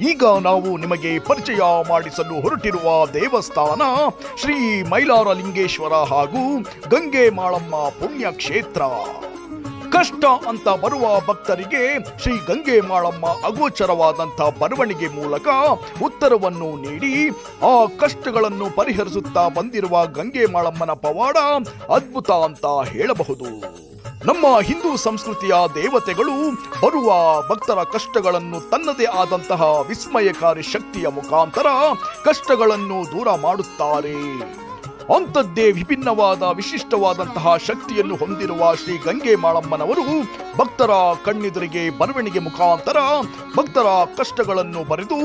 ಈಗ ನಾವು ನಿಮಗೆ ಪರಿಚಯ ಮಾಡಿಸಲು ಹೊರಟಿರುವ ದೇವಸ್ಥಾನ ಶ್ರೀ ಮೈಲಾರ ಲಿಂಗೇಶ್ವರ ಹಾಗೂ ಗಂಗೆ ಮಾಳಮ್ಮ ಪುಣ್ಯಕ್ಷೇತ್ರ. ಕಷ್ಟ ಅಂತ ಬರುವ ಭಕ್ತರಿಗೆ ಶ್ರೀ ಗಂಗೆ ಮಾಳಮ್ಮ ಅಗೋಚರವಾದಂಥ ಬರವಣಿಗೆ ಮೂಲಕ ಉತ್ತರವನ್ನು ನೀಡಿ, ಆ ಕಷ್ಟಗಳನ್ನು ಪರಿಹರಿಸುತ್ತಾ ಬಂದಿರುವ ಗಂಗೆ ಮಾಳಮ್ಮನ ಪವಾಡ ಅದ್ಭುತ ಅಂತ ಹೇಳಬಹುದು. ನಮ್ಮ ಹಿಂದೂ ಸಂಸ್ಕೃತಿಯ ದೇವತೆಗಳು ಬರುವ ಭಕ್ತರ ಕಷ್ಟಗಳನ್ನು ತನ್ನದೇ ಆದಂತಹ ವಿಸ್ಮಯಕಾರಿ ಶಕ್ತಿಯ ಮುಖಾಂತರ ಕಷ್ಟಗಳನ್ನು ದೂರ ಮಾಡುತ್ತಾರೆ. ಅಂಥದ್ದೇ ವಿಭಿನ್ನವಾದ ವಿಶಿಷ್ಟವಾದಂತಹ ಶಕ್ತಿಯನ್ನು ಹೊಂದಿರುವ ಶ್ರೀ ಗಂಗೆ ಮಾಳಮ್ಮನವರು ಭಕ್ತರ ಕಣ್ಣೆದುರಿಗೆ ಬರವಣಿಗೆ ಮುಖಾಂತರ ಭಕ್ತರ ಕಷ್ಟಗಳನ್ನು ಬರೆದು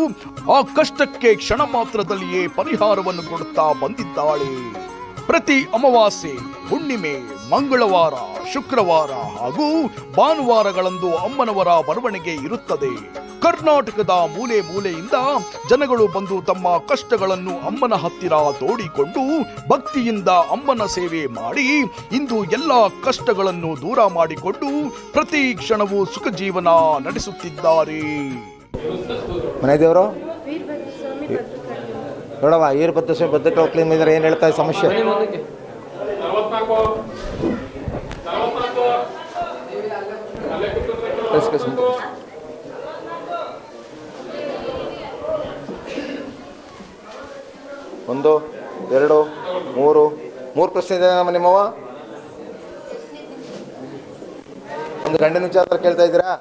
ಆ ಕಷ್ಟಕ್ಕೆ ಕ್ಷಣ ಮಾತ್ರದಲ್ಲಿಯೇ ಪರಿಹಾರವನ್ನು ಕೊಡುತ್ತಾ ಬಂದಿದ್ದಾಳೆ. ಪ್ರತಿ ಅಮಾವಾಸ್ಯೆ, ಹುಣ್ಣಿಮೆ, ಮಂಗಳವಾರ, ಶುಕ್ರವಾರ ಹಾಗೂ ಭಾನುವಾರಗಳಂದು ಅಮ್ಮನವರ ಬರವಣಿಗೆ ಇರುತ್ತದೆ. ಕರ್ನಾಟಕದ ಮೂಲೆ ಮೂಲೆಯಿಂದ ಜನಗಳು ಬಂದು ತಮ್ಮ ಕಷ್ಟಗಳನ್ನು ಅಮ್ಮನ ಹತ್ತಿರ ತೋಡಿಕೊಂಡು ಭಕ್ತಿಯಿಂದ ಅಮ್ಮನ ಸೇವೆ ಮಾಡಿ ಇಂದು ಎಲ್ಲ ಕಷ್ಟಗಳನ್ನು ದೂರ ಮಾಡಿಕೊಂಡು ಪ್ರತಿ ಕ್ಷಣವೂ ಸುಖ ಜೀವನ ನಡೆಸುತ್ತಿದ್ದಾರೆ. ಮನೆ ದೇವರು ನೋಡವ ಬದ್ಧ ಸ್ವಾಮಿ ಬದ್ಧ ಕ್ಲೀನ್ ಇದ್ರೆ ಏನು ಹೇಳ್ತಾ ಸಮಸ್ಯೆ. ಒಂದು, ಎರಡು, ಮೂರು. ಮೂರು ಪ್ರಶ್ನೆ ಇದೆ ನಮ್ಮ ನಿಮ್ಮವ ಒಂದು ಗಂಡಿನ ವಿಚಾರ ಕೇಳ್ತಾ ಇದ್ದೀರಾ?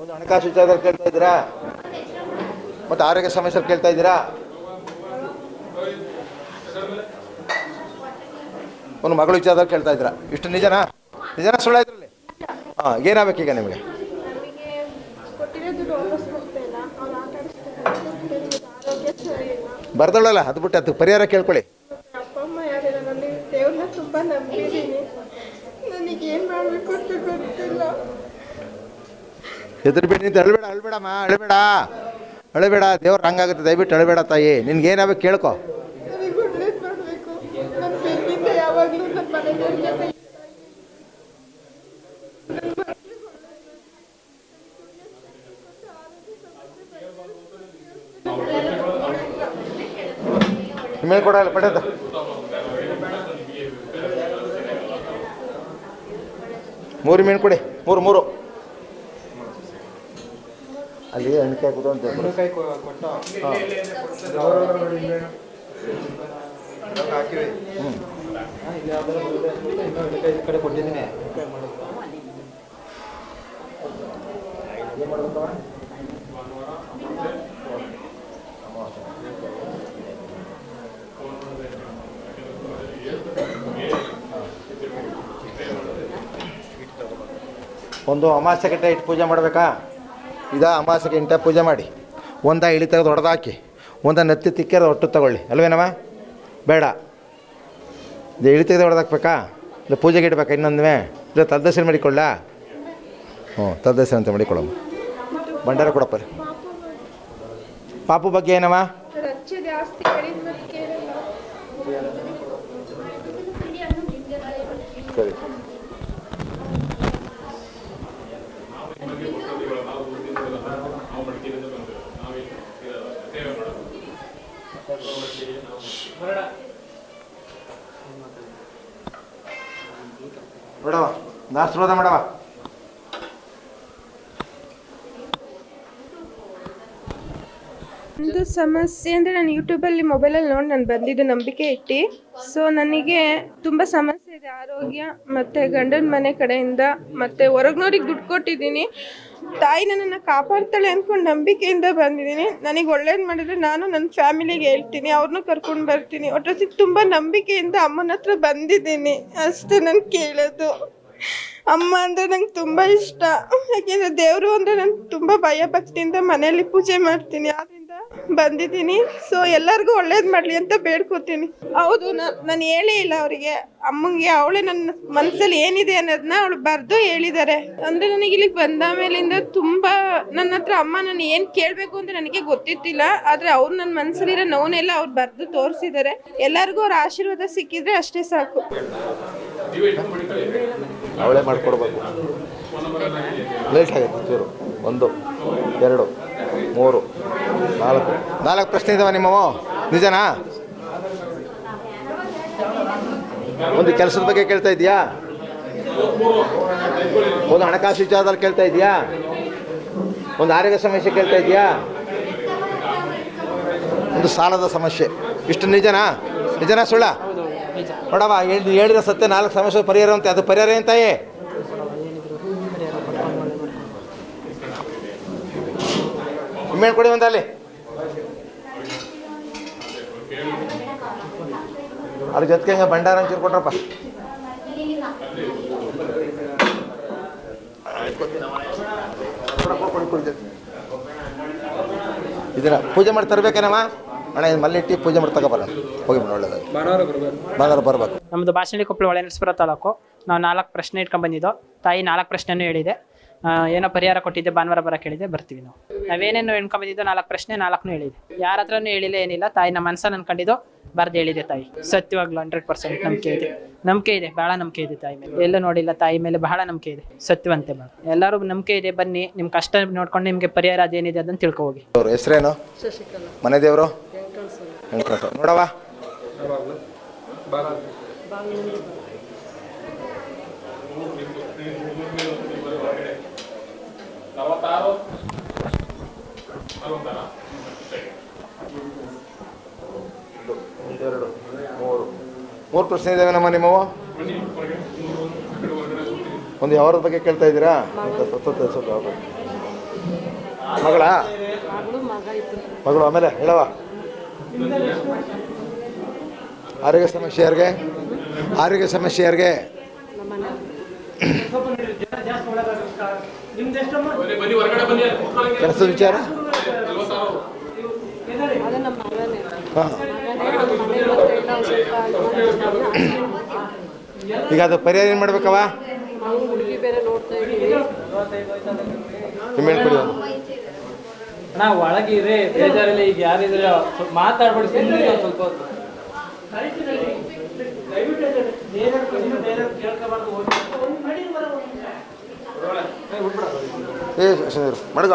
ಒಂದು ಹಣಕಾಸು ವಿಚಾರ ಕೇಳ್ತಾ ಇದ್ದೀರಾ? ಮತ್ತೆ ಆರೋಗ್ಯ ಸಮಸ್ಯೆ ಕೇಳ್ತಾ ಇದ್ದೀರಾ? ಒಂದು ಮಗಳು ವಿಚಾರದಲ್ಲಿ ಕೇಳ್ತಾ ಇದ್ದೀರಾ? ಇಷ್ಟು ನಿಜನಾ? ನಿಜನಾ ಸುಳ್ಳ ಇದ್ರಲ್ಲಿ? ಹಾಂ ಏನಾಗಬೇಕೀಗ ನಿಮಗೆ? ಬರ್ದಳಲ್ಲ ಅದು ಬಿಟ್ಟು ಅದಕ್ಕೆ ಪರಿಹಾರ ಕೇಳ್ಕೊಳ್ಳಿ. ಹೆದರ್ಬೇಡಿ ಅಂತ ಗೊತ್ತಿಲ್ಲ. ಹೇಳ್ಬೇಡಮ್ಮ ನಿಂತು ಅಳಬೇಡ, ದೇವ್ರ ಹಂಗಾಗುತ್ತೆ, ದಯವಿಟ್ಟು ಅಳಬೇಡ ತಾಯಿ. ನಿನ್ಗೆ ಏನಾಗಬೇಕು ಕೇಳ್ಕೊ. ನನಗೆ ಒಳ್ಳೇದು ಮಾಡಬೇಕು ನನ್ನ ಬೆನ್ನಿಂದ ಯಾವಾಗಲೂ ನನ್ನ ಮನೆಯವ್ರ ಜೊತೆ ಮೇಲೆ ಕೊಡಲ್ಲ ಪಡೆದ. ಮೂರು ಮೀನು ಕೊಡಿ, ಮೂರು ಮೂರು. ಅಲ್ಲಿ ಎಣ್ಕಾಯಿ ಅಂತ ಒಂದು ಅಮಾಸ್ಯೆ ಗಂಟೆ ಇಟ್ಟು ಪೂಜೆ ಮಾಡಬೇಕಾ? ಇದಾ ಅಮಾಸೆಗೆ ಇಂಟ ಪೂಜೆ ಮಾಡಿ. ಒಂದ ಇಳಿ ತೆಗೆದು ಹೊಡೆದಾಕಿ ಒಂದ ನೆತ್ತಿ ತಿಕ್ಕಿರ ಒಟ್ಟು ತಗೊಳ್ಳಿ. ಅಲ್ವೇನವ? ಬೇಡ. ಇದು ಇಳಿ ತೆಗೆದು ಹೊಡೆದಾಕ್ಬೇಕಾ ಇಲ್ಲ ಪೂಜೆಗೆ ಇಡ್ಬೇಕಾ ಇನ್ನೊಂದುವೆ ಇಲ್ಲ ತದ್ದಸರಿ ಮಾಡಿಕೊಳ್ಳ? ಹ್ಞೂ ತದ್ದಸರಿ ಅಂತ ಮಾಡಿಕೊಳ್ಳಮ್ಮ. ಭಂಡಾರ ಕೊಡಪ್ಪ. ರೀ ಪಾಪು ಬಗ್ಗೆ ಏನವ? ನೋಡವ ಆಶೀರ್ವಾದ ಮಾಡವ ಒಂದು ಸಮಸ್ಯೆ ಅಂದರೆ ನಾನು ಯೂಟ್ಯೂಬಲ್ಲಿ ಮೊಬೈಲಲ್ಲಿ ನೋಡಿ ನಾನು ಬಂದಿದ್ದು ನಂಬಿಕೆ ಇಟ್ಟು. ಸೊ ನನಗೆ ತುಂಬ ಸಮಸ್ಯೆ ಇದೆ. ಆರೋಗ್ಯ ಮತ್ತು ಗಂಡನ ಮನೆ ಕಡೆಯಿಂದ ಮತ್ತು ಹೊರಗ್ನವ್ರಿಗೆ ದುಡ್ಡು ಕೊಟ್ಟಿದ್ದೀನಿ. ತಾಯಿ ನನ್ನನ್ನು ಕಾಪಾಡ್ತಾಳೆ ಅಂದ್ಕೊಂಡು ನಂಬಿಕೆಯಿಂದ ಬಂದಿದ್ದೀನಿ. ನನಗೆ ಒಳ್ಳೇದು ಮಾಡಿದ್ರೆ ನಾನು ನನ್ನ ಫ್ಯಾಮಿಲಿಗೆ ಹೇಳ್ತೀನಿ. ಅವ್ರನ್ನೂ ಕರ್ಕೊಂಡು ಬರ್ತೀನಿ. ಒಟ್ಟೊತ್ತಿಗೆ ತುಂಬ ನಂಬಿಕೆಯಿಂದ ಅಮ್ಮನ ಹತ್ರ ಬಂದಿದ್ದೀನಿ. ಅಷ್ಟೇ ನಾನು ಕೇಳೋದು. ಅಮ್ಮ ಅಂದರೆ ನಂಗೆ ತುಂಬ ಇಷ್ಟ. ಯಾಕೆಂದರೆ ದೇವರು ಅಂದರೆ ನಾನು ತುಂಬ ಭಯ ಭಕ್ತಿಯಿಂದ ಮನೆಯಲ್ಲಿ ಪೂಜೆ ಮಾಡ್ತೀನಿ. ಬಂದಿದ್ದೀನಿ. ಸೊ ಎಲ್ಲರಿಗೂ ಒಳ್ಳೇದು ಮಾಡಲಿ ಅಂತ ಬೇಡ್ಕೋತೀನಿ. ಹೌದು ನಾನು ಹೇಳೇ ಇಲ್ಲ ಅವರಿಗೆ. ಅಮ್ಮಂಗೆ ಅವಳೇ ನನ್ನ ಮನಸ್ಸಲ್ಲಿ ಏನಿದೆ ಅನ್ನೋದನ್ನ ಅವಳು ಬರೆದು ಹೇಳಿದ್ದಾರೆ ಅಂದರೆ ನನಗೆ ಇಲ್ಲಿಗೆ ಬಂದ ಮೇಲಿಂದ ತುಂಬ ನನ್ನ ಹತ್ರ ಅಮ್ಮ ನಾನು ಏನು ಕೇಳಬೇಕು ಅಂತ ನನಗೆ ಗೊತ್ತಿತ್ತಿಲ್ಲ ಆದರೆ ಅವ್ರು ನನ್ನ ಮನಸ್ಸಲ್ಲಿರೋ ನೋವನ್ನೆಲ್ಲ ಅವ್ರು ಬರೆದು ತೋರಿಸಿದ್ದಾರೆ ಎಲ್ಲರಿಗೂ ಅವ್ರ ಆಶೀರ್ವಾದ ಸಿಕ್ಕಿದ್ರೆ ಅಷ್ಟೇ ಸಾಕು. ಅವಳೇ ಮಾಡಿಕೊಡ್ಬೇಕು. ಲೇಟ್ ಆಗುತ್ತೆ ಚೂರು ಒಂದು. ಎರಡು ಮೂರು. ನಾಲ್ಕು. ನಾಲ್ಕು ಪ್ರಶ್ನೆ ಇದಾವೆ ನಿಮ್ಮವು? ನಿಜನಾ? ಒಂದು ಕೆಲಸದ ಬಗ್ಗೆ ಕೇಳ್ತಾ ಇದೆಯಾ ಒಂದು ಹಣಕಾಸು ವಿಚಾರದಲ್ಲಿ ಕೇಳ್ತಾ ಇದೆಯಾ ಒಂದು ಆರೋಗ್ಯ ಸಮಸ್ಯೆ ಕೇಳ್ತಾ ಇದೆಯಾ ಒಂದು ಸಾಲದ ಸಮಸ್ಯೆ. ಇಷ್ಟು ನಿಜನಾ? ನಿಜನಾ ಸುಳ್ಳ? ನೋಡವ ಹೇಳಿ ಹೇಳಿದ ಸತ್ಯ ನಾಲ್ಕು ಸಮಸ್ಯೆ ಪರಿಹಾರ ಅಂತ ಅದು ಪರಿಹಾರ ಏನ್ ತಾಯಿ ನಿಮ್ಮೇನು ಕೊಡಿ ಒಂದು ಅಲ್ಲಿ. ಅದ್ರ ಜೊತೆಗೆ ಹಂಗೆ ಭಂಡಾರ ಅಂಚೂರು ಕೊಟ್ರಪ್ಪ ಇದನ್ನ ಪೂಜೆ ಮಾಡಿ ತರ್ಬೇಕೇನಮ್ಮ? ಅಣ್ಣ ಇದು ಮಲ್ಲಿಟ್ಟಿ ಪೂಜೆ ಮಾಡಿ ತಗೋಬಲ್ಲ ಹೋಗಿ ಬಿಡು ಒಳ್ಳೇದು ಭಾನುವಾರ ಬರಬೇಕು. ನಮ್ಮದು ಬಾಸಣಿ ಕೊಪ್ಪಳ ಒಳನರಸೀಪುರ ತಾಲೂಕು. ನಾವು ನಾಲ್ಕು ಪ್ರಶ್ನೆ ಇಟ್ಕೊಂಡು ಬಂದಿದ್ದೋ. ತಾಯಿ ನಾಲ್ಕು ಪ್ರಶ್ನೆನೂ ಹೇಳಿದೆ. ಏನೋ ಪರಿಹಾರ ಕೊಟ್ಟಿದ್ದೆ ಭಾನುವಾರ ಬರಕ್ಕೆ ಹೇಳಿದೆ ಬರ್ತೀವಿ ನಾವು. ನಾವೇನೇನು ಬಂದಿದ್ದೋ ನಾಲ್ಕು ಪ್ರಶ್ನೆ ನಾಲ್ಕು ಹೇಳಿದೆ ಯಾರ ಹತ್ರನೂ ಹೇಳಿಲ್ಲ ಏನಿಲ್ಲ. ತಾಯಿ ನಮ್ಮ ಮನಸ್ಸಲ್ಲಿ ಅನ್ಕೊಂಡಿದ್ದು ಬರ್ದು ಹೇಳಿದೆ ತಾಯಿ. ಸತ್ಯವಾಗ್ಲೂ ಹಂಡ್ರೆಡ್ ಪರ್ಸೆಂಟ್ ನಂಬಿಕೆ ಇದೆ. ನಂಬಿಕೆ ಇದೆ ಭಾಳ ನಂಬಿಕೆ ಇದೆ ತಾಯಿ ಮೇಲೆ. ಎಲ್ಲೂ ನೋಡಿಲ್ಲ ತಾಯಿ ಮೇಲೆ ಬಹಳ ನಂಬಿಕೆ ಇದೆ. ಸತ್ಯವಂತೆ ಬಾ ಎಲ್ಲರೂ ನಂಬಿಕೆ ಇದೆ ಬನ್ನಿ. ನಿಮ್ ಕಷ್ಟ ನೋಡ್ಕೊಂಡು ನಿಮಗೆ ಪರಿಹಾರ ಅದೇನಿದೆ ಅದನ್ನ ತಿಳ್ಕೊ ಹೋಗಿ ಅವ್ರ ಹೆಸರೇನು? ಮನೆ ದೇವರು? ಮೂರು. ಮೂರು ಪ್ರಶ್ನೆ ಇದಾವೆ ನಮ್ಮ ನಿಮ್ಮವು? ಒಂದು ಯಾವ್ರ ಬಗ್ಗೆ ಕೇಳ್ತಾ ಇದ್ದೀರಾ? ಮಗಳ. ಮಗಳು? ಆಮೇಲೆ ಹೇಳವ ಆರೋಗ್ಯ ಸಮಸ್ಯೆ ಯಾರಿಗೆ? ಆರೋಗ್ಯ ಸಮಸ್ಯೆ ಯಾರಿಗೆ? ಕೆಲಸದ ವಿಚಾರ? ಈಗ ಅದು ಪರಿಹಾರ ಏನು ಮಾಡ್ಬೇಕವ ನಿಮ್ಮ ಹೇಳ್ಕೊಡಿ ನಾವು ನಾ ಒಳಗಿರಿ ಬೇಜಾರಲ್ಲಿ ಈಗ ಯಾರಿದ್ರೆ ಸ್ವಲ್ಪ ಮಾತಾಡ್ಬೇಡಿ ಸುಮ್ಮನೆ ಸ್ವಲ್ಪ ಹೊತ್ತು. ಏ ಸುನೀರು ಮಡಗ.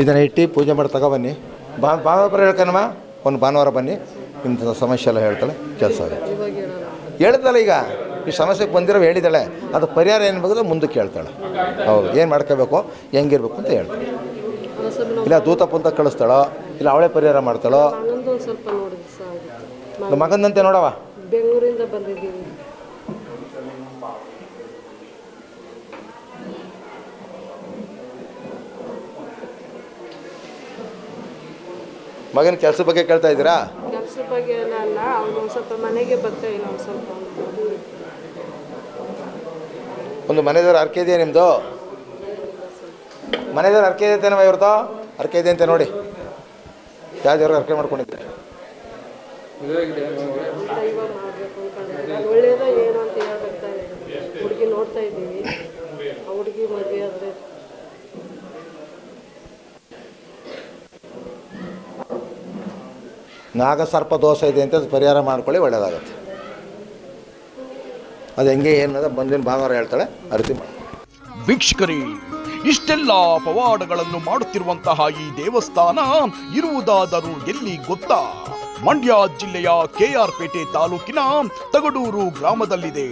ಇದನ್ನ ಇಟ್ಟು ಪೂಜೆ ಮಾಡಿ ತಗೊಬನ್ನಿ ಬಾ ಭಾನುವಾರ ಹೇಳ್ಕನಮ್ಮ ಒಂದು ಭಾನುವಾರ ಬನ್ನಿ. ನಿಮ್ಮ ಸಮಸ್ಯೆ ಎಲ್ಲ ಹೇಳ್ತಾಳೆ ಕೆಲಸ ಆಗುತ್ತೆ. ಹೇಳ್ದಲ್ಲ ಈಗ. ಈ ಸಮಸ್ಯೆಗೆ ಬಂದಿರೋ ಹೇಳಿದಾಳೆ ಅದು ಪರಿಹಾರ ಏನು ಬೇಕಂದ್ರೆ ಮುಂದಕ್ಕೆ ಹೇಳ್ತಾಳೆ. ಹೌದು ಏನು ಮಾಡ್ಕೋಬೇಕು ಹೆಂಗಿರ್ಬೇಕು ಅಂತ ಹೇಳ್ತಾಳೆ. ಇಲ್ಲ ದೂತ ಪುಂತ ಕಳಿಸ್ತಾಳೋ ಇಲ್ಲ ಅವಳೇ ಪರಿಹಾರ ಮಾಡ್ತಾಳೋ? ಮಗನಂತೆ ನೋಡವ ಬೆಂಗಳೂರಿಂದ ಬಂದಿದ್ದೀವಿ. ಮಗನ ಕೆಲಸ ಬಗ್ಗೆ ಕೇಳ್ತಾ ಇದ್ದೀರಾ? ಕೆಲಸ ಬಗ್ಗೆ ಎಲ್ಲ ಅಲ್ಲ ಅವನು ಸ್ವಲ್ಪ ಮನೆಗೆ ಬರ್ತಾ ಇಲ್ಲ ಒಂದ್ ಸ್ವಲ್ಪ. ಒಂದು ಮನೆದೇವ್ರ ಅರ್ಕೆ ಇದೆಯಾ ನಿಮ್ಮದು ಮನೆದವ್ರ ಅರ್ಕೆ ಇದೆ ಅಂತಾನವ ಇವ್ರದ್ದು? ಅರ್ಕೆ ಇದೆ ಅಂತ ನೋಡಿ. ಯಾವ್ದು ಅರ್ಕೆ ಮಾಡ್ಕೊಂಡಿದ್ದೀರಿ ದೈವ ಮಾಡಬೇಕು ಅನ್ಕೊಂಡಿದ್ದಾರೆ ಅದು ಒಳ್ಳೇದ ಏನು ಅಂತ ಹೇಳ್ಬೇಕಾ ಹುಡುಗಿ ನೋಡ್ತಾ ಇದ್ದೀವಿ. ಆ ಹುಡುಗಿ ಮದುವೆ ಆದರೆ. ನಾಗಸರ್ಪ ದೋಷ ಇದೆ ಅಂತ ಅದು ಪರಿಹಾರ ಮಾಡ್ಕೊಳ್ಳಿ ಒಳ್ಳೇದಾಗತ್ತೆ. ಅದು ಹೆಂಗೆ ಏನದ ಬಂದಿನ ಭಾನುವಾರ ಹೇಳ್ತಾಳೆ ಅರಿತಿ ಮಾಡಿ. ವೀಕ್ಷಕರೇ ಇಷ್ಟೆಲ್ಲ ಪವಾಡಗಳನ್ನು ಮಾಡುತ್ತಿರುವಂತಹ ಈ ದೇವಸ್ಥಾನ ಇರುವುದಾದರೂ ಎಲ್ಲಿ ಗೊತ್ತಾ? ಮಂಡ್ಯ ಜಿಲ್ಲೆಯ ಕೆಆರ್ ಪೇಟೆ ತಾಲೂಕಿನ ತಗಡೂರು ಗ್ರಾಮದಲ್ಲಿದೆ.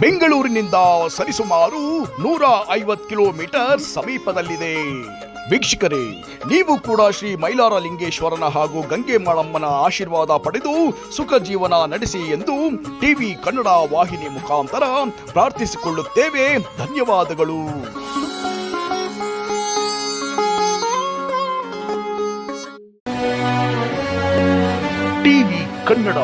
ಬೆಂಗಳೂರಿನಿಂದ ಸರಿಸುಮಾರು ನೂರ ಐವತ್ತು ಕಿಲೋಮೀಟರ್ ಸಮೀಪದಲ್ಲಿದೆ. ವೀಕ್ಷಕರೇ, ನೀವು ಕೂಡ ಶ್ರೀ ಮೈಲಾರ ಲಿಂಗೇಶ್ವರನ ಹಾಗೂ ಗಂಗೆ ಮಾಳಮ್ಮನ ಆಶೀರ್ವಾದ ಪಡೆದು ಸುಖ ಜೀವನ ನಡೆಸಿ ಎಂದು ಟಿವಿ ಕನ್ನಡ ವಾಹಿನಿ ಮುಖಾಂತರ ಪ್ರಾರ್ಥಿಸಿಕೊಳ್ಳುತ್ತೇವೆ. ಧನ್ಯವಾದಗಳು. ಟಿವಿ ಕನ್ನಡ.